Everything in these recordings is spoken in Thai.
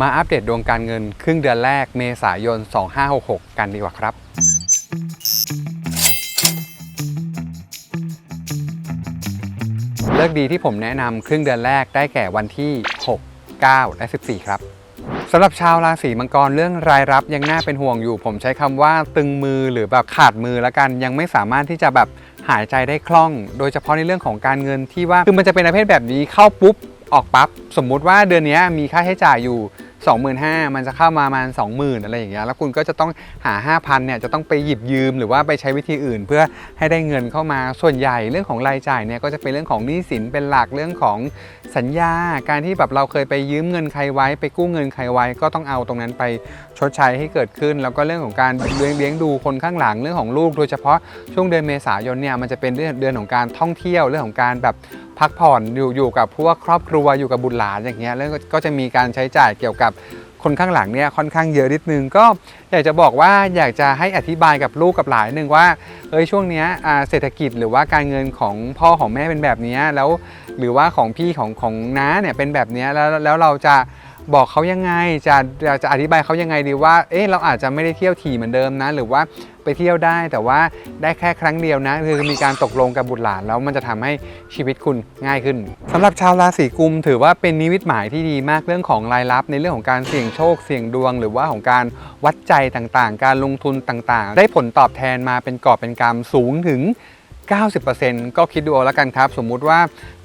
มาอัปเดตดวงการเงินครึ่งเดือนแรกเมษายน 2566 กันดีกว่าครับ เลิกดีที่ผมแนะนำครึ่งเดือนแรกได้แก่วันที่ 6 9 และ 14 ครับสำหรับชาวราศีมังกรเรื่องรายรับยังน่าเป็นห่วงอยู่ ผมใช้คำว่าตึงมือหรือแบบขาดมือแล้วกัน ยังไม่สามารถที่จะแบบหายใจได้คล่อง โดยเฉพาะในเรื่องของการเงินที่ว่าคือมันจะเป็นประเภทแบบนี้เข้าปุ๊บ ออกปั๊บสมมุติว่าเดือนนี้มีค่าใช้จ่ายอยู่ 25,000มันจะเข้ามาประมาณ20,000 อะไรอย่างเงี้ยแล้วคุณก็จะต้องหา 5,000เนี่ยจะต้องไปหยิบยืมหรือว่าไปใช้วิธีอื่น เพื่อให้ได้เงินเข้ามาส่วนใหญ่เรื่องของรายจ่ายเนี่ยก็จะเป็นเรื่องของหนี้สินเป็นหลักเรื่องของสัญญา การที่แบบเราเคยไปยืมเงินใครไว้ ไปกู้เงินใครไว้ก็ต้องเอาตรงนั้นไป ชดใช้ให้เกิดขึ้น แล้วก็เรื่องของการเลี้ยงเลี้ยงดูคนข้างหลังเรื่องของลูก โดยเฉพาะช่วงเดือนเมษายนเนี่ยมันจะเป็นเดือนเดือนของการท่องเที่ยวเรื่องของการแบบพักผ่อนอยู่อยู่กับพวกครอบครัวอยู่กับบุตรหลานอย่างเงี้ยแล้วก็ก็จะมีการใช้จ่ายเกี่ยวกับคนข้างหลังเนี่ยค่อนข้างเยอะนิดนึงก็อยากจะบอกว่าอยากจะให้อธิบายกับลูกกับหลานนึงว่าเอ้ยช่วงเนี้ยเศรษฐกิจหรือว่าการเงินของพ่อของแม่เป็นแบบนี้แล้ว หรือว่าของพี่ของของน้าเนี่ยเป็นแบบนี้แล้วแล้วเราจะ บอกเขายังไงจะจะอธิบายเขายังไงดีว่าเอ๊ะเราอาจจะไม่ได้เที่ยวถี่เหมือนเดิมนะ หรือว่าไปเที่ยวได้แต่ว่าได้แค่ครั้งเดียวนะคือมีการตกลงกับบุตรหลานแล้วมันจะทำให้ชีวิตคุณง่ายขึ้นสำหรับชาวราศีกุม ถือว่าเป็นนิมิตหมายที่ดีมากเรื่องของรายรับในเรื่องของการเสี่ยงโชคเสี่ยงดวง หรือว่าของการวัดใจต่างๆ การลงทุนต่างๆ ได้ผลตอบแทนมาเป็นกอบเป็นกำสูงถึง90%ก็คิดดูเอาแล้วกันครับ สมมุติว่า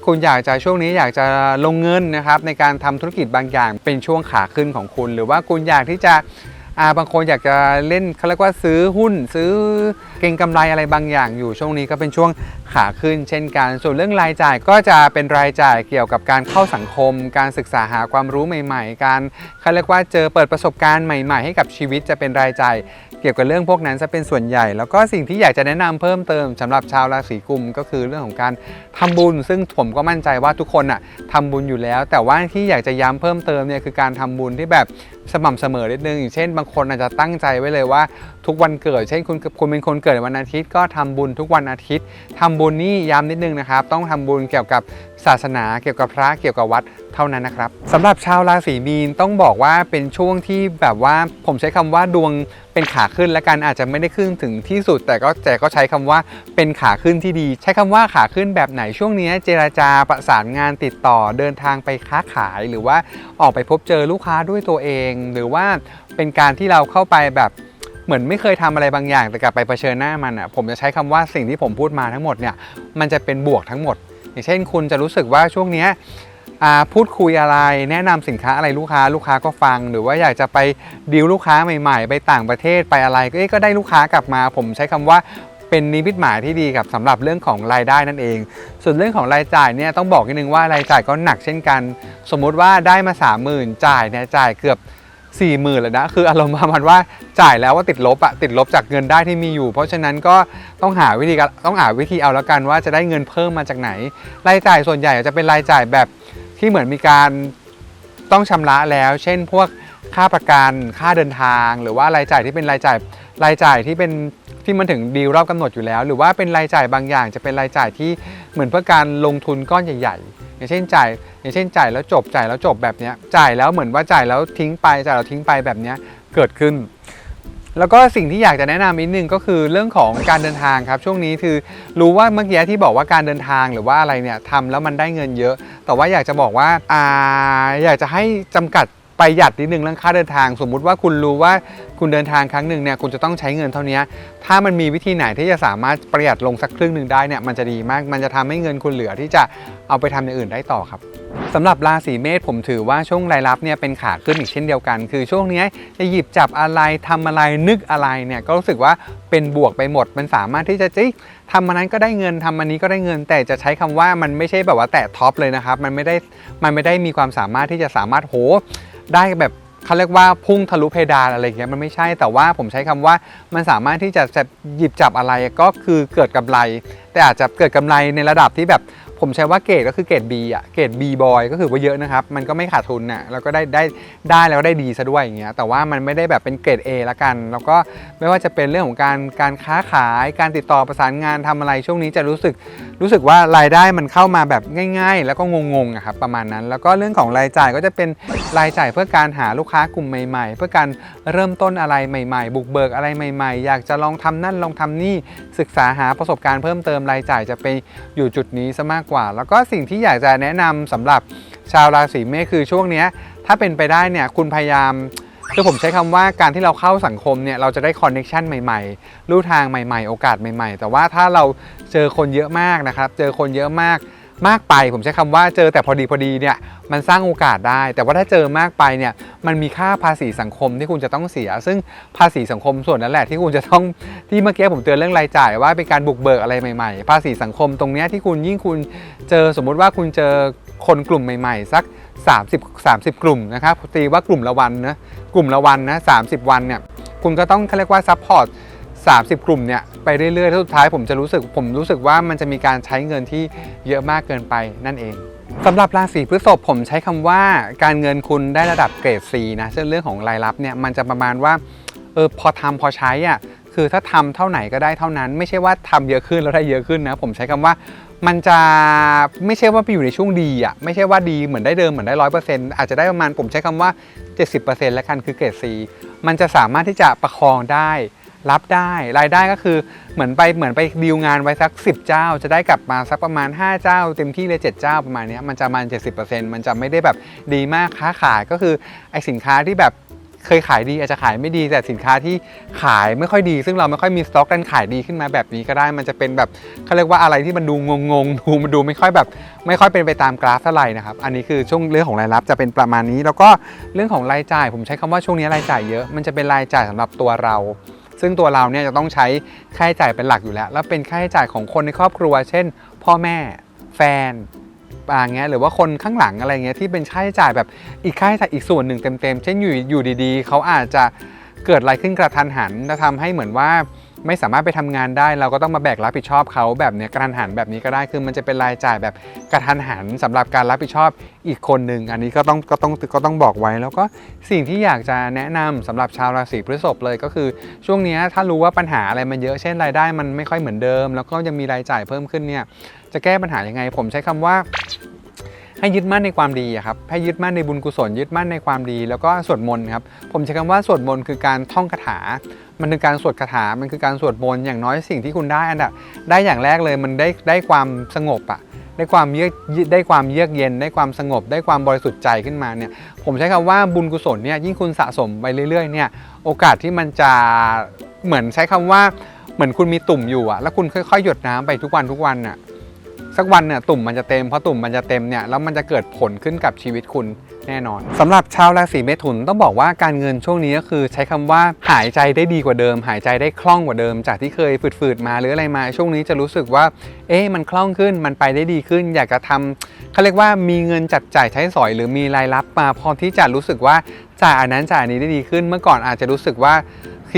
คุณอยากจะช่วงนี้อยากจะลงเงินนะครับในการทำธุรกิจบางอย่างเป็นช่วงขาขึ้นของคุณ หรือว่าคุณอยากที่จะาบางคนอยากจะเล่นเขาเรียกว่าซื้อหุ้น ซื้อเก็งกำไรอะไรบางอย่างอยู่ช่วงนี้ก็เป็นช่วงขาขึ้น เช่นกัน ส่วนเรื่องรายจ่ายก็จะเป็นรายจ่ายเกี่ยวกับการเข้าสังคม การศึกษาหาความรู้ใหม่ ๆ การเขาเรียกว่าเจอเปิดประสบการณ์ใหม่ ๆ ให้กับชีวิตจะเป็นรายจ่าย เกี่ยวกับเรื่องพวกนั้นจะเป็นส่วนใหญ่ แล้วก็สิ่งที่อยากจะแนะนำเพิ่มเติมสำหรับชาวราศีกุมก็คือเรื่องของการทำบุญ ซึ่งผมก็มั่นใจว่าทุกคนอะทำบุญอยู่แล้ว แต่ว่าที่อยากจะย้ำเพิ่มเติมเนี่ยคือการทำบุญที่แบบ สม่ำเสมอนิดนึงอย่างเช่น บางคนอาจจะตั้งใจไว้เลยว่าทุกวันเกิด เช่นคุณคุณเป็นคนเกิดวันอาทิตย์ ก็ทำบุญทุกวันอาทิตย์ทำบุญนี่ย้ำนิดนึงนะครับ ต้องทำบุญเกี่ยวกับศาสนา เกี่ยวกับพระเกี่ยวกับวัดเท่านั้นนะครับสำหรับชาวราศีมีนต้องบอกว่าเป็นช่วงที่แบบว่าผมใช้คำว่าดวงเป็นขาขึ้นและกันอาจจะไม่ได้ขึ้นถึงที่สุด แต่ก็แต่ก็ใช้คำว่าเป็นขาขึ้นที่ดี ใช้คำว่าขาขึ้นแบบไหนช่วงนี้เจราจาประสานงานติดต่อเดินทางไปค้าขาย หรือว่าออกไปพบเจอลูกค้าด้วยตัวเองหรือว่าเป็นการที่เราเข้าไปแบบเหมือนไม่เคยทำอะไรบางอย่างแต่กลับไปเผชิญหน้ามันอะผมจะใช้คำว่าสิ่งที่ผมพูดมาทั้งหมดเนี่ยมันจะเป็นบวกทั้งหมด อย่างเช่น คุณจะรู้สึกว่าช่วงเนี้ยพูดคุยอะไรแนะนำสินค้าอะไรลูกค้าลูกค้าก็ฟัง หรือว่าอยากจะไปดีลลูกค้าใหม่ๆ ไปต่างประเทศไปอะไรก็ก็ได้ลูกค้ากลับมา ผมใช้คำว่าเป็นนิมิตหมายที่ดีกับสำหรับเรื่องของรายได้นั่นเอง ส่วนเรื่องของรายจ่ายเนี่ยต้องบอกนิดนึงว่ารายจ่ายก็หนักเช่นกัน สมมุติว่าได้มา 30,000 จ่ายเนี่ยจ่ายเกือบ 4 0,000เลยนะ คืออารมณ์ประมาณว่าจ่ายแล้วว่าติดลบอะติดลบจากเงินได้ที่มีอยู่ เพราะฉะนั้นก็ต้องหาวิธีการต้องหาวิธีเอาแล้วกันว่าจะได้เงินเพิ่มมาจากไหน รายจ่ายส่วนใหญ่จะเป็นรายจ่ายแบบที่เหมือนมีการต้องชำระแล้ว เช่น พวกค่าประกันค่าเดินทาง หรือว่ารายจ่ายที่เป็นรายจ่ายรายจ่ายที่เป็นที่มันถึงดีลรอบกำหนดอยู่แล้ว หรือว่าเป็นรายจ่ายบางอย่าง จะเป็นรายจ่ายที่เหมือนเพื่อการลงทุนก้อนใหญ่ ๆ อย่างเช่นจ่าย อย่างเช่นจ่ายแล้วจบจ่ายแล้วจบแบบนี้จ่ายแล้วเหมือนว่าจ่ายแล้วทิ้งไปจ่ายแล้วทิ้งไปแบบนี้เกิดขึ้น แล้วก็สิ่งที่อยากจะแนะนำอีกหนึงก็คือเรื่องของการเดินทางครับ ช่วงนี้คือรู้ว่าเมื่อกี้ที่บอกว่าการเดินทางหรือว่าอะไรเนี่ยทำแล้วมันได้เงินเยอะ แต่ว่าอยากจะบอกว่าอ่าอยากจะให้จำกัด ประหยัดนิดนึงเรื่องค่าเดินทาง สมมุติว่าคุณรู้ว่าคุณเดินทางครั้งหนึ่งเนี่ยคุณจะต้องใช้เงินเท่านี้ถ้ามันมีวิธีไหนที่จะสามารถประหยัดลงสักครึ่งหนึ่งได้เนี่ยมันจะดีมากมันจะทำให้เงินคุณเหลือที่จะเอาไปทำอย่างอื่นได้ต่อครับสำหรับราศีเมษผมถือว่าช่วงรายรับเนี่ยเป็นขาขึ้นอีกเช่นเดียวกัน คือช่วงนี้จะหยิบจับอะไรทำอะไรนึกอะไรเนี่ยก็รู้สึกว่าเป็นบวกไปหมด มันสามารถที่จะเอ้ยทำอันนั้นก็ได้เงินทำอันนี้ก็ได้เงิน แต่จะใช้คำว่ามันไม่ใช่แบบว่าแตะท็อปเลยนะครับมันไม่ได้มันไม่ได้มีความสามารถที่จะสามารถโห ได้แบบเขาเรียกว่าพุ่งทะลุเพดานอะไรอย่างเงี้ยมันไม่ใช่แต่ว่าผมใช้คำว่ามันสามารถที่จะหยิบจับอะไรก็คือเกิดกำไร แต่อาจจะเกิดกำไรในระดับที่แบบ ผมใช้ว่าเกรดก็คือเกรด B อะเกรด B boy ก็คือว่าเยอะนะครับ มันก็ไม่ขาดทุนน่ะแล้วก็ได้ได้ได้แล้วได้ดีซะด้วยอย่างเงี้ยแต่ว่ามันไม่ได้แบบเป็นเกรด A ละกัน แล้วก็ไม่ว่าจะเป็นเรื่องของการการค้าขายการติดต่อประสานงานทำอะไรช่วงนี้จะรู้สึกรู้สึกว่ารายได้มันเข้ามาแบบง่าย ๆ แล้วก็งงๆอะครับประมาณนั้น แล้วก็เรื่องของรายจ่ายก็จะเป็นรายจ่ายเพื่อการหาลูกค้ากลุ่มใหม่ ๆ เพื่อการเริ่มต้นอะไรใหม่ ๆ บุกเบิกอะไรใหม่ ๆ อยากจะลองทำนั่นลองทำนี่ศึกษาหาประสบการณ์เพิ่มเติมรายจ่ายจะไปอยู่จุดนี้ซะมากกว่า แล้วก็สิ่งที่อยากจะแนะนำสำหรับชาวราศีเมษคือช่วงนี้ถ้าเป็นไปได้เนี่ยคุณพยายามคือผมใช้คำว่าการที่เราเข้าสังคมเนี่ยเราจะได้คอนเน็ชันใหม่ๆ ลู่ทางใหม่ๆ โอกาสใหม่ๆ แต่ว่าถ้าเราเจอคนเยอะมากนะครับ เจอคนเยอะมาก มากไป ผมใช้คำว่าเจอแต่พอดีพอดีเนี่ยมันสร้างโอกาสได้ แต่ว่าถ้าเจอมากไปเนี่ยมันมีค่าภาษีสังคมที่คุณจะต้องเสีย ซึ่งภาษีสังคมส่วนนั้นแหละที่คุณจะต้องที่เมื่อกี้ผมเตือนเรื่องรายจ่ายว่าเป็นการบุกเบิกอะไรใหม่ๆ ภาษีสังคมตรงนี้ที่คุณยิ่งคุณเจอสมมุติว่าคุณเจอคนกลุ่มใหม่ๆ สัก 30 30 กลุ่มนะครับตีว่ากลุ่มละวันนะกลุ่มละวันนะ30 วันเนี่ยคุณก็ต้องเขาเรียกว่าซัพพอร์ต 30 กลุ่มเนี่ยไปเรื่อยๆแล้วสุดท้ายผมจะรู้สึกผมรู้สึกว่ามันจะมีการใช้เงินที่เยอะมากเกินไปนั่นเองสำหรับราศีพฤษภผมใช้คำว่าการเงินคุณได้ระดับเกรด C นะซึ่งเรื่องของรายรับเนี่ยมันจะประมาณว่าเออพอทำพอใช้อะคือถ้าทำเท่าไหนก็ได้เท่านั้น ไม่ใช่ว่าทำเยอะขึ้นแล้วได้เยอะขึ้นนะ ผมใช้คำว่ามันจะไม่ใช่ว่าไปอยู่ในช่วงดีอะไม่ใช่ว่าดีเหมือนได้เดิมเหมือนได้ร้อยเปอร์เซ็นต์อาจจะได้ประมาณผมใช้คำว่า 70%แล้วกันคือเกรด C มันจะสามารถที่จะประคองได้ รับได้รายได้ก็คือเหมือนไปเหมือนไปดีลงานไว้สัก 10 เจ้า จะได้กลับมาสักประมาณ 5 เจ้า เต็มที่เลย7เจ้าประมาณนี้มันจะประมาณ70%มันจะไม่ได้แบบดีมากค้าขายก็คือไอสินค้าที่แบบเคยขายดีอาจจะขายไม่ดีแต่สินค้าที่ขายไม่ค่อยดี ซึ่งเราไม่ค่อยมีสต็อกกันขายดีขึ้นมาแบบนี้ก็ได้ มันจะเป็นแบบเขาเรียกว่าอะไรที่มันดูงงๆดูมันดูไม่ค่อยแบบ ไม่ค่อยเป็นไปตามกราฟเท่าไหร่นะครับอันนี้คือช่วงเรื่องของรายรับจะเป็นประมาณนี้ แล้วก็เรื่องของรายจ่าย ผมใช้คำว่าช่วงนี้รายจ่ายเยอะมันจะเป็นรายจ่ายสำหรับตัวเรา ซึ่งตัวเราเนี่ยจะต้องใช้ค่าใช้จ่ายเป็นหลักอยู่แล้ว แล้วเป็นค่าใช้จ่ายของคนในครอบครัว เช่น พ่อแม่แฟนอะไรเงี้ยหรือว่าคนข้างหลังอะไรเงี้ยที่เป็นค่าใช้จ่ายแบบอีกค่าใช้จ่ายอีกส่วนหนึ่งเต็มๆเช่นอยู่อยู่ดีๆ เขาอาจจะเกิดอะไรขึ้นกระทันหันจะทำให้เหมือนว่า ไม่สามารถไปทำงานได้ เราก็ต้องมาแบกรับผิดชอบเขาแบบเนี้ยกระทันหันแบบนี้ก็ได้คือมันจะเป็นรายจ่ายแบบกระทันหันสำหรับการรับผิดชอบอีกคนหนึ่งอันนี้ก็ต้องก็ต้องก็ต้องบอกไว้ แล้วก็สิ่งที่อยากจะแนะนำสำหรับชาวราศีพฤษภเลยก็คือ ช่วงนี้ถ้ารู้ว่าปัญหาอะไรมันเยอะเช่นรายได้ มันไม่ค่อยเหมือนเดิม แล้วก็ยังมีรายจ่ายเพิ่มขึ้นเนี่ยจะแก้ปัญหายังไง ผมใช้คำว่าให้ยึดมั่นในความดีครับให้ยึดมั่นในบุญกุศลยึดมั่นในความดี แล้วก็สวดมนต์ครับผมใช้คำว่าสวดมนต์คือการท่องคาถา มันคือการสวดคาถา มันคือการสวดมนต์อย่างน้อยสิ่งที่คุณได้อันดับได้อย่างแรกเลยมันได้ได้ความสงบอะได้ความเยือกได้ความเยือกเย็น ได้ความสงบ ได้ความบริสุทธิ์ใจขึ้นมาเนี่ย ผมใช้คำว่าบุญกุศลเนี่ยยิ่งคุณสะสมไปเรื่อยๆเนี่ยโอกาสที่มันจะเหมือนใช้คำว่าเหมือนคุณมีตุ่มอยู่อะแล้วคุณค่อยๆหยดน้ำไปทุกวันทุกวันอะสักวันเนี่ยตุ่มมันจะเต็มพอตุ่มมันจะเต็มเนี่ยแล้วมันจะเกิดผลขึ้นกับชีวิตคุณ แน่นอนสำหรับชาวราศีเมถุนต้องบอกว่าการเงินช่วงนี้ก็คือใช้คำว่าหายใจได้ดีกว่าเดิม หายใจได้คล่องกว่าเดิม จากที่เคยฝืดๆมาหรืออะไรมา ช่วงนี้จะรู้สึกว่า เอ๊ะมันคล่องขึ้นมันไปได้ดีขึ้น อยากจะทำเขาเรียกว่ามีเงินจัดจ่ายใช้สอย หรือมีรายรับมาพอที่จะรู้สึกว่าจ่ายอันนั้นจ่ายอันนี้ได้ดีขึ้น เมื่อก่อนอาจจะรู้สึกว่า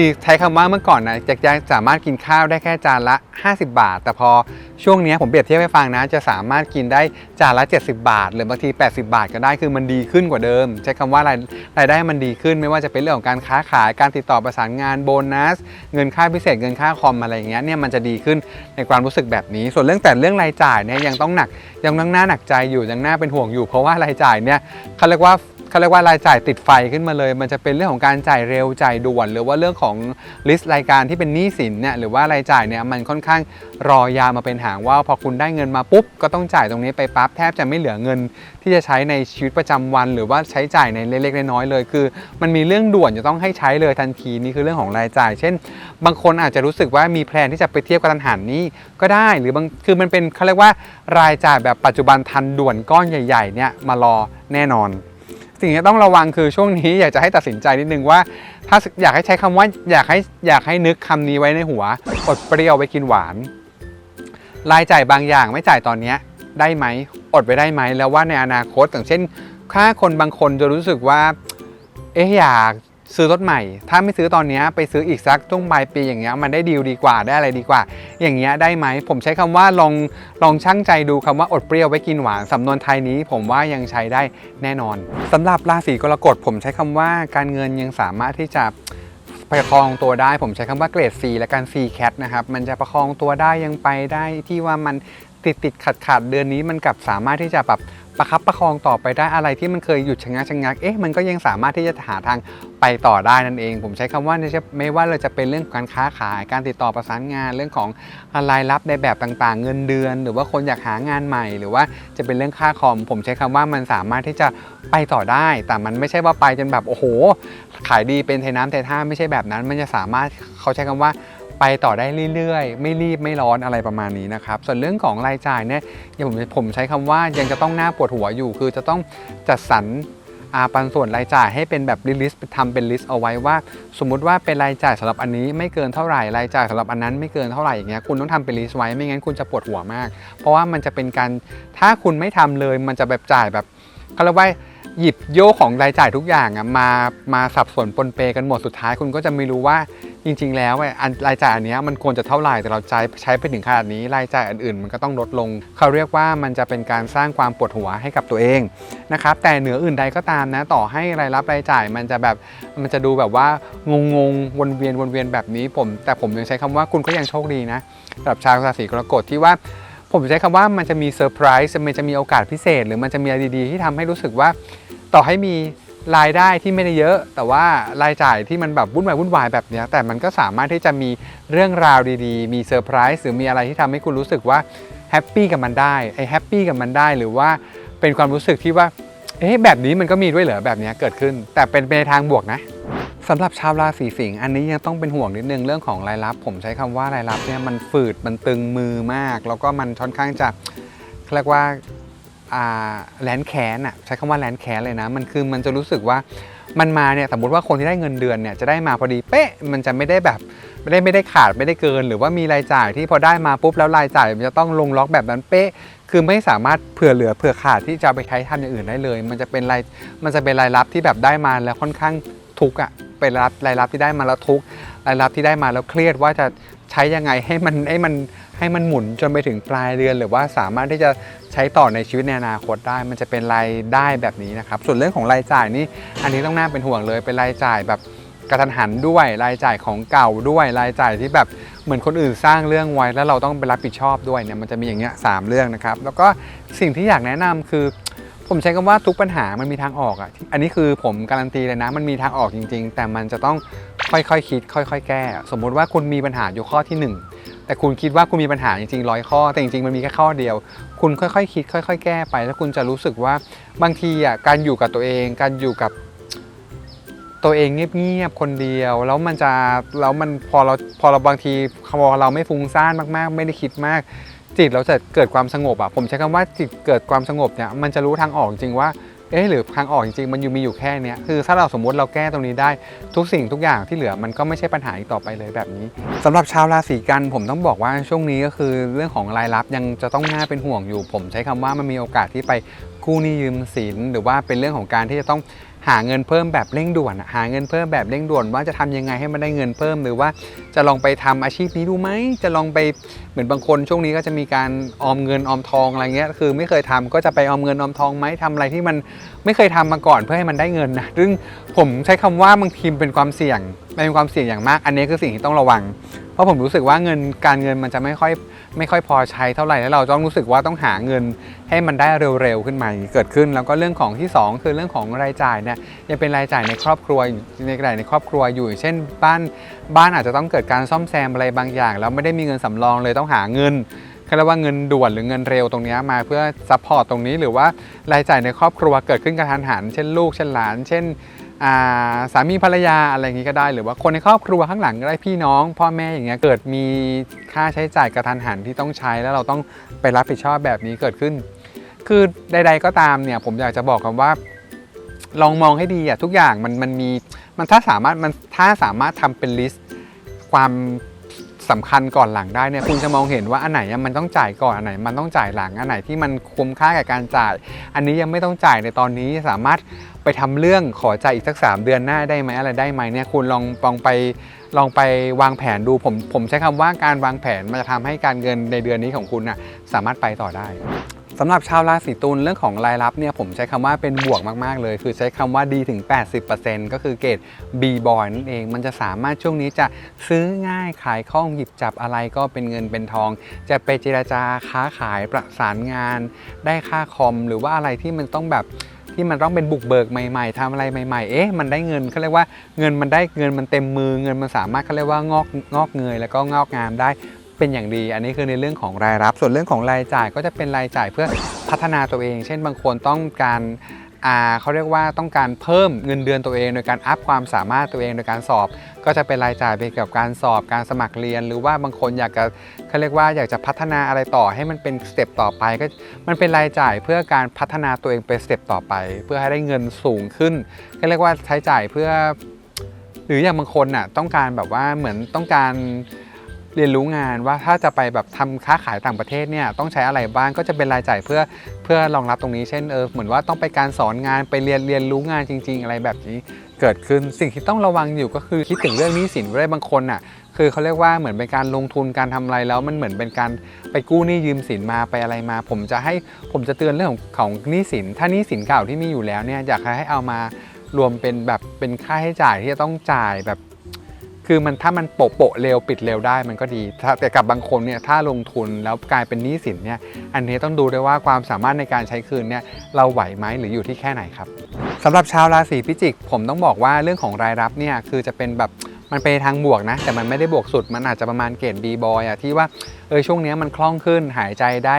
คือใช้คำว่าเมื่อก่อนนะจะจะสามารถกินข้าวได้แค่จานละ 50 บาท แต่พอช่วงนี้ผมเปรียบเทียบให้ฟังนะจะสามารถกินได้จานละ 70 บาท หรือบางที 80 บาทก็ได้คือมันดีขึ้นกว่าเดิม ใช้คำว่ารายรายได้มันดีขึ้น ไม่ว่าจะเป็นเรื่องของการค้าขายการติดต่อประสานงานโบนัส เงินค่าพิเศษเงินค่าคอมอะไรอย่างเงี้ยเนี่ยมันจะดีขึ้นในความรู้สึกแบบนี้ ส่วนเรื่องแต่เรื่องรายจ่ายเนี่ยยังต้องหนักยังต้องหน้าหนักใจอยู่ยังหน่าเป็นห่วงอยู่ เพราะว่ารายจ่ายเนี่ยเขาเรียกว่า เขาเรียกว่ารายจ่ายติดไฟขึ้นมาเลย มันจะเป็นเรื่องของการจ่ายเร็วจ่ายด่วน หรือว่าเรื่องของลิสต์รายการที่เป็นหนี้สินเนี่ยหรือว่ารายจ่ายเนี่ยมันค่อนข้างรอยามาเป็นหางว่าพอคุณได้เงินมาปุ๊บก็ต้องจ่ายตรงนี้ไปปั๊บแทบจะไม่เหลือเงิน ที่จะใช้ในชีวิตประจำวัน หรือว่าใช้จ่ายในเล็กๆน้อยๆเลย คือ มันมีเรื่องด่วนจะต้องให้ใช้เลยทันทีนี่คือเรื่องของรายจ่าย เช่น บางคนอาจจะรู้สึกว่ามีแพลนที่จะไปเทียบกับทันหันนี้ก็ได้หรือบางคือมันเป็นเขาเรียกว่ารายจ่ายแบบปัจจุบันทันด่วนก้อนใหญ่ๆเนี่ยมารอแน่นอน สิ่งที่ต้องระวังคือช่วงนี้อยากจะให้ตัดสินใจนิดนึงว่า ถ้าอยากให้ใช้คำว่าอยากให้อยากให้นึกคำนี้ไว้ในหัวอดเปรี้ยวไปกินหวาน รายจ่ายบางอย่างไม่จ่ายตอนนี้ได้ไหมอดไปได้ไหมแล้วว่าในอนาคตอย่างเช่น ค่าคนบางคนจะรู้สึกว่า เอ๊ะอยาก ซื้อรถใหม่ ถ้าไม่ซื้อตอนนี้ไปซื้ออีกสักช่วงปลายปีอย่างเงี้ยมันได้ดีลดีกว่าได้อะไรดีกว่า อย่างเงี้ยได้ไหมผมใช้คำว่าลองลองช่างใจดูคำว่าอดเปรี้ยวไว้กินหวานสำนวนไทยนี้ ผมว่ายังใช้ได้แน่นอนสำหรับราศีกรกฎผมใช้คำว่าการเงินยังสามารถที่จะประคองตัวได้ผมใช้คำว่าเกรด C และการ C cat นะครับมันจะประคองตัวได้ยังไปได้ที่ว่ามันติดติดขัดขัดเดือนนี้มันกลับสามารถที่จะแบบ ประคับประคองต่อไปได้อะไรที่มันเคยหยุดชะงักชะงักเอ๊ะมันก็ยังสามารถที่จะหาทางไปต่อได้นั่นเอง ผมใช้คำว่าไม่ว่าเราจะเป็นเรื่องของการค้าขาย การติดต่อประสานงานเรื่องของรายรับในแบบต่างๆ เงินเดือน หรือว่าคนอยากหางานใหม่ หรือว่าจะเป็นเรื่องค่าคอม ผมใช้คำว่ามันสามารถที่จะไปต่อได้ แต่มันไม่ใช่ว่าไปจนแบบโอ้โห ขายดีเป็นเทน้ำเทท่าไม่ใช่แบบนั้น มันจะสามารถเขาใช้คำว่า ไปต่อได้เรื่อยๆ ไม่รีบไม่ร้อนอะไรประมาณนี้นะครับ ส่วนเรื่องของรายจ่ายเนี่ยอย่างผมผมใช้คำว่ายังจะต้องหน้าปวดหัวอยู่ คือจะต้องจัดสรรอาปันส่วนรายจ่ายให้เป็นแบบลิสต์ทำเป็นลิสต์เอาไว้ว่า สมมุติว่าเป็นรายจ่ายสำหรับอันนี้ไม่เกินเท่าไหร่รายจ่ายสำหรับอันนั้นไม่เกินเท่าไหร่อย่างเงี้ยคุณต้องทำเป็นลิสต์ไว้ไม่งั้นคุณจะปวดหัวมาก เพราะว่ามันจะเป็นการถ้าคุณไม่ทำเลย มันจะแบบจ่ายแบบเขาเรียกว่า หยิบโยกของรายจ่ายทุกอย่างอะมามาสับสนปนเปกันหมดสุดท้ายคุณก็จะไม่รู้ว่าจริง ๆ แล้วไอ้อันรายจ่ายอันนี้มันควรจะเท่าไหร่แต่เราใช้ใช้ไปถึงขนาดนี้รายจ่ายอื่นๆ มันก็ต้องลดลง เขาเรียกว่ามันจะเป็นการสร้างความปวดหัวให้กับตัวเองนะครับแต่เหนืออื่นใดก็ตามนะต่อให้รายรับรายจ่ายมันจะแบบมันจะดูแบบว่างงๆวนเวียนวนเวียนแบบนี้ผม แต่ผมยังใช้คำว่าคุณก็ยังโชคดีนะสำหรับชาวราศีกรกฎที่ว่า ผมใช้คำว่ามันจะมีเซอร์ไพรส์มันจะมีโอกาสพิเศษ หรือมันจะมีอะไรดีๆ ที่ทำให้รู้สึกว่าต่อให้มีรายได้ที่ไม่ได้เยอะ แต่ว่ารายจ่ายที่มันแบบวุ่นวายวุ่นวายแบบนี้แต่มันก็สามารถที่จะมีเรื่องราวดีๆ มีเซอร์ไพรส์หรือมีอะไรที่ทำให้คุณรู้สึกว่าแฮปปี้กับมันได้ไอแฮปปี้กับมันได้หรือว่าเป็นความรู้สึกที่ว่าเอ๊ะแบบนี้มันก็มีด้วยเหรอแบบนี้เกิดขึ้น แต่เป็นไปในทางบวกนะ สำหรับชาวราศีสิงห์อันนี้ยังต้องเป็นห่วงนิดนึงเรื่องของรายรับ ผมใช้คำว่ารายรับเนี่ยมันฝืดมันตึงมือมาก แล้วก็มันค่อนข้างจะเรียกว่าแลนแคนอะใช้คำว่าแลนแคนเลยนะ มันคือมันจะรู้สึกว่ามันมาเนี่ยสมมติว่าคนที่ได้เงินเดือนเนี่ยจะได้มาพอดีเป๊ะมันจะไม่ได้แบบไม่ได้ไม่ได้ขาดไม่ได้เกิน หรือว่ามีรายจ่ายที่พอได้มาปุ๊บแล้วรายจ่ายมันจะต้องลงล็อกแบบนั้นเป๊ะคือไม่สามารถเผื่อเหลือเผื่อขาดที่จะไปใช้ทำอย่างอื่นได้เลย มันจะเป็นรายมันจะเป็นรายรับที่แบบได้มาแล้วค่อนข้าง ทุกข์อะเป็นรับรายรับที่ได้มาแล้วทุกข์รายรับที่ได้มาแล้วเครียดว่าจะใช้ยังไงให้มันให้มันให้มันหมุนจนไปถึงปลายเดือน หรือว่าสามารถที่จะใช้ต่อในชีวิตในอนาคตได้ มันจะเป็นรายได้แบบนี้นะครับส่วนเรื่องของรายจ่ายนี่อันนี้ต้องน่าเป็นห่วงเลยเป็นรายจ่ายแบบกระทันหันด้วยรายจ่ายของเก่าด้วยรายจ่ายที่แบบเหมือนคนอื่นสร้างเรื่องไว้แล้วเราต้องไปรับผิดชอบด้วยเนี่ยมันจะมีอย่างเงี้ยสามเรื่องนะครับแล้วก็สิ่งที่อยากแนะนำคือ ผมใช้คำว่าทุกปัญหามันมีทางออกอะ อันนี้คือผมการันตีเลยนะ มันมีทางออกจริง ๆ แต่มันจะต้องค่อยๆคคิด ค่อย ๆ แก้ สมมุติว่าคุณมีปัญหาอยู่ข้อที่หนึ่งแต่คุณคิดว่าคุณมีปัญหาจริงๆร้อยข้อ แต่จริงๆมันมีแค่ข้อเดียว คุณค่อยๆคคิด ค่อย ๆ แก้ไป แล้วคุณจะรู้สึกว่าบางทีอะการอยู่กับตัวเอง การอยู่กับตัวเองเงียบๆคนเดียว แล้วมันจะแล้วมันพอเราพอเราบางทีพอเราไม่ฟุ้งซ่านมากๆ ไม่ได้คิดมาก จิตเราจะเกิดความสงบอะผมใช้คำว่าจิตเกิดความสงบเนี่ยมันจะรู้ทางออกจริงว่าเอ๊ะหรือทางออกจริงๆมันอยู่มีอยู่แค่เนี้ยคือถ้าเราสมมติเราแก้ตรงนี้ได้ทุกสิ่งทุกอย่างที่เหลือมันก็ไม่ใช่ปัญหาอีกต่อไปเลยแบบนี้สำหรับชาวราศีกันผมต้องบอกว่าช่วงนี้ก็คือเรื่องของรายรับยังจะต้องน่าเป็นห่วงอยู่ ผมใช้คำว่ามันมีโอกาสที่ไปกู้หนี้ยืมสินหรือว่าเป็นเรื่องของการที่จะต้อง หาเงินเพิ่มแบบเร่งด่วน หาเงินเพิ่มแบบเร่งด่วน ว่าจะทำยังไงให้มันได้เงินเพิ่ม หรือว่าจะลองไปทำอาชีพนี้ดูไหมจะลองไปเหมือนบางคนช่วงนี้ก็จะมีการออมเงินออมทองอะไรเงี้ยคือไม่เคยทำก็จะไปออมเงินออมทองไหมทำอะไรที่มันไม่เคยทำมาก่อนเพื่อให้มันได้เงินนะซึ่งผมใช้คำว่าบางทีเป็นความเสี่ยงเป็นความเสี่ยงอย่างมาก อันนี้คือสิ่งที่ต้องระวัง ราะผมรู้สึกว่าเงินการเงินมันจะไม่ค่อยไม่ค่อยพอใช้เท่าไหร่แล้วเราต้องรู้สึกว่าต้องหาเงินให้มันได้เร็วๆขึ้นมาเกิดขึ้น แล้วก็เรื่องของที่สองคือเรื่องของรายจ่ายเนี่ยยังเป็นรายจ่ายในครอบครัวในรายในครอบครัวอยู่ เช่น บ้านบ้านอาจจะต้องเกิดการซ่อมแซมอะไรบางอย่างแล้วไม่ได้มีเงินสำรองเลยต้องหาเงินเขาเรียกว่าเงินด่วนหรือเงินเร็วตรงนี้มาเพื่อซัพพอร์ตตรงนี้หรือว่ารายจ่ายในครอบครัวเกิดขึ้นกระทันหัน เช่นลูกเช่นหลาน เช่น สามีภรรยาอะไรอย่างนี้ก็ได้ หรือว่าคนในครอบครัวข้างหลังก็ได้พี่น้อง พ่อแม่อย่างเงี้ยเกิดมีค่าใช้จ่ายกระทันหันที่ต้องใช้แล้วเราต้องไปรับผิดชอบแบบนี้เกิดขึ้น คือใด ๆก็ตามเนี่ยผมอยากจะบอกกันว่า ลองมองให้ดีอะทุกอย่างมันมันมีมันถ้าสามารถมันถ้าสามารถทำเป็นลิสต์ความสำคัญก่อนหลังได้เนี่ยคุณจะมองเห็นว่าอันไหนมันต้องจ่ายก่อนอันไหนมันต้องจ่ายหลังอันไหนที่มันคุ้มค่ากับการจ่าย อันนี้ยังไม่ต้องจ่ายในตอนนี้สามารถ ทำเรื่องขอจ่ายอีกสัก 3 เดือนหน้าได้ไหมอะไรได้ไหมเนี่ยคุณลองลองไปลองไปวางแผนดูผมผมใช้คำว่าการวางแผนมันจะทำให้การเงินในเดือนนี้ของคุณนะสามารถไปต่อได้สำหรับชาวราศีตุลเรื่องของรายรับเนี่ยผมใช้คำว่าเป็นบวกมาก ๆ เลย คือใช้คำว่าดีถึง 80%ก็คือเกรด B boy นั่นเอง มันจะสามารถช่วงนี้จะซื้อง่ายขายคล่องหยิบจับอะไรก็เป็นเงินเป็นทอง จะไปเจราจาค้าขายประสานงาน ได้ค่าคอมหรือว่าอะไรที่มันต้องแบบ ที่มันต้องเป็นบุกเบิกใหม่ๆทำอะไรใหม่ๆ เอ๊ะมันได้เงินเขาเรียกว่าเงินมันได้เงินมันเต็มมือเงินมันสามารถเขาเรียกว่างอกงอกเงยแล้วก็งอกงามได้เป็นอย่างดี อันนี้คือในเรื่องของรายรับ ส่วนเรื่องของรายจ่ายก็จะเป็นรายจ่ายเพื่อพัฒนาตัวเอง เช่นบางคนต้องการ เขาเรียกว่าต้องการเพิ่มเงินเดือนตัวเอง โดยการอัพความสามารถตัวเองโดยการสอบ ก็จะเป็นรายจ่ายไปเกี่ยวกับการสอบการสมัครเรียน หรือว่าบางคนอยากจะเขาเรียกว่าอยากจะพัฒนาอะไรต่อให้มันเป็นสเต็ปต่อไปก็มันเป็นรายจ่ายเพื่อการพัฒนาตัวเองไปสเต็ปต่อไป เพื่อให้ได้เงินสูงขึ้นก็เรียกว่าใช้จ่ายเพื่อ หรืออย่างบางคนน่ะต้องการแบบว่าเหมือนต้องการ เรียนรู้งานว่าถ้าจะไปแบบทำค้าขายต่างประเทศเนี่ยต้องใช้อะไรบ้างก็จะเป็นรายจ่ายเพื่อเพื่อรองรับตรงนี้เช่นเออเหมือนว่าต้องไปการสอนงานไปเรียนเรียนรู้งานจริง ๆ อะไรแบบนี้เกิดขึ้นสิ่งที่ต้องระวังอยู่ก็คือคิดถึงเรื่องหนี้สินได้บางคนน่ะคือเขาเรียกว่าเหมือนเป็นการลงทุนการทำอะไรแล้วมันเหมือนเป็นการไปกู้หนี้ยืมสินมาไปอะไรมา ผมจะให้ผมจะเตือนเรื่องของของหนี้สิน ถ้าหนี้สินเก่าที่มีอยู่แล้วเนี่ยอยากให้เอามารวมเป็นแบบเป็นค่าใช้จ่ายที่จะต้องจ่ายแบบ คือมันถ้ามันโปะโปะเร็วปิดเร็วได้มันก็ดี แต่กับบางคนเนี่ยถ้าลงทุนแล้วกลายเป็นหนี้สินเนี่ยอันนี้ต้องดูด้วยว่าความสามารถในการใช้คืนเนี่ยเราไหวไหมหรืออยู่ที่แค่ไหนครับสำหรับชาวราศีพิจิก ผมต้องบอกว่าเรื่องของรายรับเนี่ยคือจะเป็นแบบมันไปทางบวกนะ แต่มันไม่ได้บวกสุดมันอาจจะประมาณเกรดบีบอยอะที่ว่า เออช่วงนี้มันคล่องขึ้นหายใจได้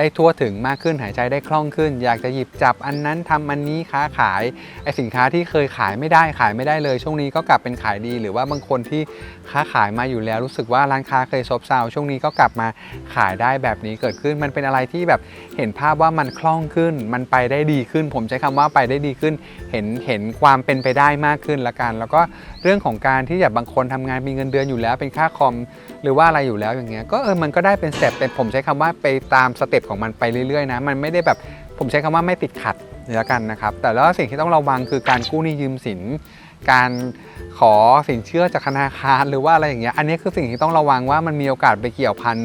ได้ทั่วถึงมากขึ้นหายใจได้คล่องขึ้น อยากจะหยิบจับอันนั้นทำอันนี้ค้าขายไอสินค้าที่เคยขายไม่ได้ขายไม่ได้เลย ช่วงนี้ก็กลับเป็นขายดี หรือว่าบางคนที่ค้าขายมาอยู่แล้ว รู้สึกว่าร้านค้าเคยซบเซาช่วงนี้ก็กลับมาขายได้แบบนี้เกิดขึ้น มันเป็นอะไรที่แบบเห็นภาพว่ามันคล่องขึ้น มันไปได้ดีขึ้น ผมใช้คำว่าไปได้ดีขึ้น เห็นเห็นความเป็นไปได้มากขึ้นละกัน แล้วก็เรื่องของการที่แบบบางคนทำงานมีเงินเดือนอยู่แล้วเป็นค่าคอม หรือว่าอะไรอยู่แล้วอย่างเงี้ยก็เออมันก็ได้เป็นสเต็ปแต่ผมใช้คำว่าไปตามสเต็ปของมันไปเรื่อยๆนะมันไม่ได้แบบผมใช้คำว่าไม่ติดขัดแล้วกันนะครับแต่แล้วสิ่งที่ต้องระวังคือการกู้หนี้ยืมสิน การขอสินเชื่อจากธนาคารหรือว่าอะไรอย่างเงี้ย อันนี้คือสิ่งที่ต้องระวังว่ามันมีโอกาสไปเกี่ยวพัน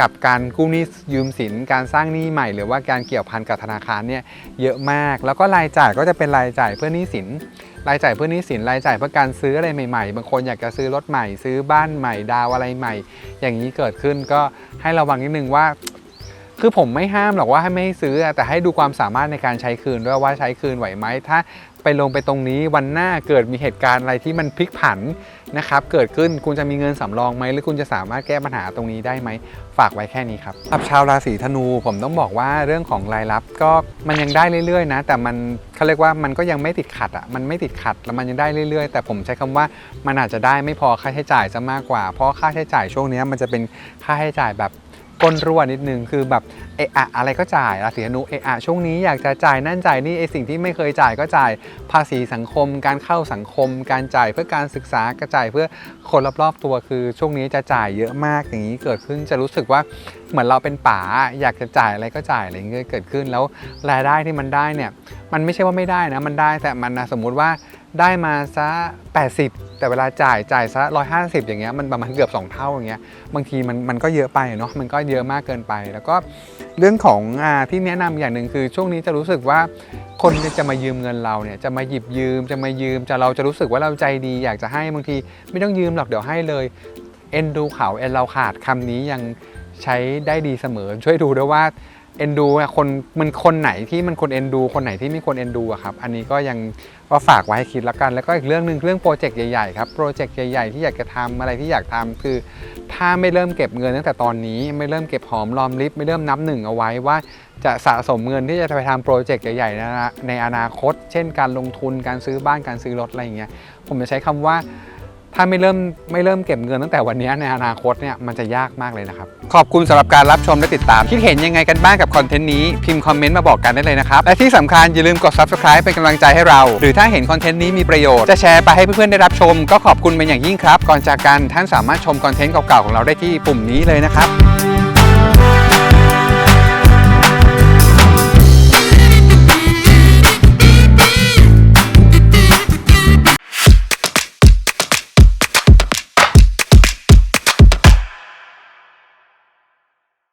กับการกู้หนี้ยืมสิน การสร้างหนี้ใหม่ หรือว่าการเกี่ยวพันกับธนาคารเนี่ยเยอะมาก แล้วก็รายจ่ายก็จะเป็นรายจ่ายเพื่อหนี้สิน รายจ่ายเพื่อหนี้สิน รายจ่ายเพื่อการซื้ออะไรใหม่ๆ บางคนอยากจะซื้อรถใหม่ ซื้อบ้านใหม่ ดาวอะไรใหม่ อย่างนี้เกิดขึ้นก็ให้ระวังนิดนึงว่าคือผมไม่ห้ามหรอกว่าให้ไม่ให้ซื้อแต่ให้ดูความสามารถในการใช้คืนด้วยว่าใช้คืนไหวไหมถ้า ไปลงไปตรงนี้วันหน้าเกิดมีเหตุการณ์อะไรที่มันพลิกผันนะครับเกิดขึ้นคุณจะมีเงินสำรองไหมหรือคุณจะสามารถแก้ปัญหาตรงนี้ได้ไหมฝากไว้แค่นี้ครับสำหรับชาวราศีธนูผมต้องบอกว่าเรื่องของรายรับก็มันยังได้เรื่อยๆนะแต่มันเขาเรียกว่ามันก็ยังไม่ติดขัดอะมันไม่ติดขัดแล้วมันยังได้เรื่อยๆ แต่ผมใช้คำว่ามันอาจจะได้ไม่พอค่าใช้จ่ายซะมากกว่า เพราะค่าใช้จ่ายช่วงนี้มันจะเป็นค่าใช้จ่ายแบบ ก้นรั่วนิดนึงคือแบบเอะอะอะไรก็จ่ายราศีธนูเอะอะช่วงนี้อยากจะจ่ายนั่นจ่ายนี่ไอสิ่งที่ไม่เคยจ่ายก็จ่ายภาษีสังคม การเข้าสังคม การจ่ายเพื่อการศึกษากระจ่ายเพื่อคนรอบๆตัวคือ ช่วงนี้จะจ่ายเยอะมากอย่างนี้เกิดขึ้นจะรู้สึกว่าเหมือนเราเป็นป๋าอยากจะจ่ายอะไรก็จ่ายอะไรอย่างเงี้ยเกิดขึ้นแล้วรายได้ที่มันได้เนี่ยมันไม่ใช่ว่าไม่ได้นะมันได้แต่มันนะสมมุติว่า ได้มาซะ 80 แต่เวลาจ่ายจ่ายซะ 150 อย่างเงี้ยมันประมาณเกือบ 2 เท่าอย่างเงี้ยบางทีมันมันก็เยอะไปเนาะมันก็เยอะมากเกินไป แล้วก็เรื่องของอาที่แนะนำอย่างหนึ่งคือช่วงนี้จะรู้สึกว่าคนจะมายืมเงินเราเนี่ยจะมาหยิบยืมจะมายืมจะเราจะรู้สึกว่าเราใจดี อยากจะให้บางทีไม่ต้องยืมหรอกเดี๋ยวให้เลยเอ็นดูเขาเอ็นเราขาดคำนี้ยังใช้ได้ดีเสมอ ช่วยดูด้วยว่าเอ็นดูอะคนมันคนไหนที่มันคนเอ็นดู คนไหนที่ไม่ควรเอ็นดูอะครับ อันนี้ก็ยัง ก็ฝากไว้ให้คิดละกัน แล้วก็อีกเรื่องหนึ่งเรื่องโปรเจกต์ใหญ่ๆครับโปรเจกต์ใหญ่ๆที่อยากจะทำอะไรที่อยากทำคือ ถ้าไม่เริ่มเก็บเงินตั้งแต่ตอนนี้ ไม่เริ่มเก็บหอมรอมริบไม่เริ่มนับหนึ่งเอาไว้ว่าจะสะสมเงินที่จะไปทำโปรเจกต์ใหญ่ๆในอนาในอนาคต เช่น การลงทุนการซื้อบ้านการซื้อรถอะไรอย่างเงี้ยผมจะใช้คำว่า ถ้าไม่เริ่มไม่เริ่มเก็บเงินตั้งแต่วันนี้ในอนาคตเนี่ยมันจะยากมากเลยนะครับ ขอบคุณสำหรับการรับชมและติดตาม คิดเห็นยังไงกันบ้างกับคอนเทนต์นี้ พิมพ์คอมเมนต์มาบอกกันได้เลยนะครับ และที่สำคัญอย่าลืมกด subscribe เป็นกำลังใจให้เรา หรือถ้าเห็นคอนเทนต์นี้มีประโยชน์ จะแชร์ไปให้เพื่อนๆได้รับชม ก็ขอบคุณเป็นอย่างยิ่งครับ ก่อนจากกันท่านสามารถชมคอนเทนต์เก่าๆของเราได้ที่ปุ่มนี้เลยนะครับ